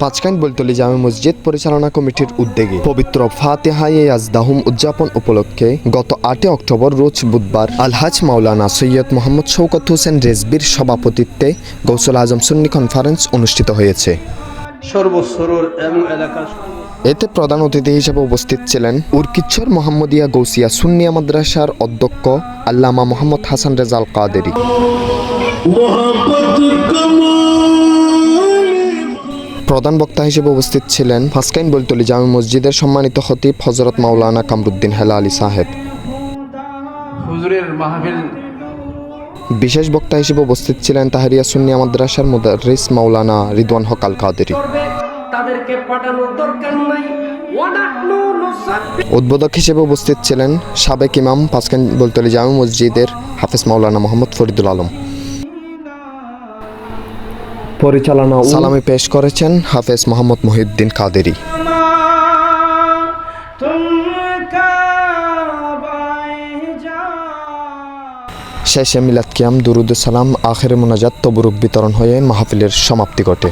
পাঁচকাইন বলতলি জামে মসজিদ পরিচালনা কমিটির উদ্যোগে পবিত্র ফাতেহায়ে আজদাহুম উদযাপন উপলক্ষে গত আটই অক্টোবর রোজ বুধবার আলহাজ মাওলানা সৈয়দ মোহাম্মদ শৌকত হোসেন রেজবির সভাপতিত্বে গৌসুল আজম সুন্নি কনফারেন্স অনুষ্ঠিত হয়েছে। সর্বস্তরের এবং এলাকার এতে প্রধান অতিথি হিসেবে উপস্থিত ছিলেন উর্কিচ্ছর মোহাম্মদিয়া গৌসিয়া সুন্নিয়া মাদ্রাসার অধ্যক্ষ আল্লামা মোহাম্মদ হাসান রেজাল কাদেরি। প্রধান বক্তা হিসেবে উপস্থিত ছিলেন ফাসকাইন বলতলি জামে মসজিদের সম্মানিত খতিব হজরত মাওলানা কামরুদ্দিন হেলা আলী সাহেব। হুজুরের মাহফিল। বিশেষ বক্তা হিসেবে উপস্থিত ছিলেন তাহারিয়া সুন্নিয়া মাদ্রাসার মুদারিস মাওলানা রিদওয়ান হক আল কাদেরি। তাদেরকে পাঠানোর দরকার নাই। উদ্বোধক হিসেবে উপস্থিত ছিলেন সাবেক ইমাম পাসকান বলতলি জামে মসজিদের হাফেজ মাওলানা মোহাম্মদ ফরিদুল আলম। পরিচালনা সালামি পেশ করেছেন হাফেজ মোহাম্মদ মহিউদ্দিন কাদেরি। শেষে মিলাদ কিয়াম দুরুদ সালাম আখের মোনাজাত তবরুক বিতরণ হয়ে মাহফিলের সমাপ্তি ঘটে।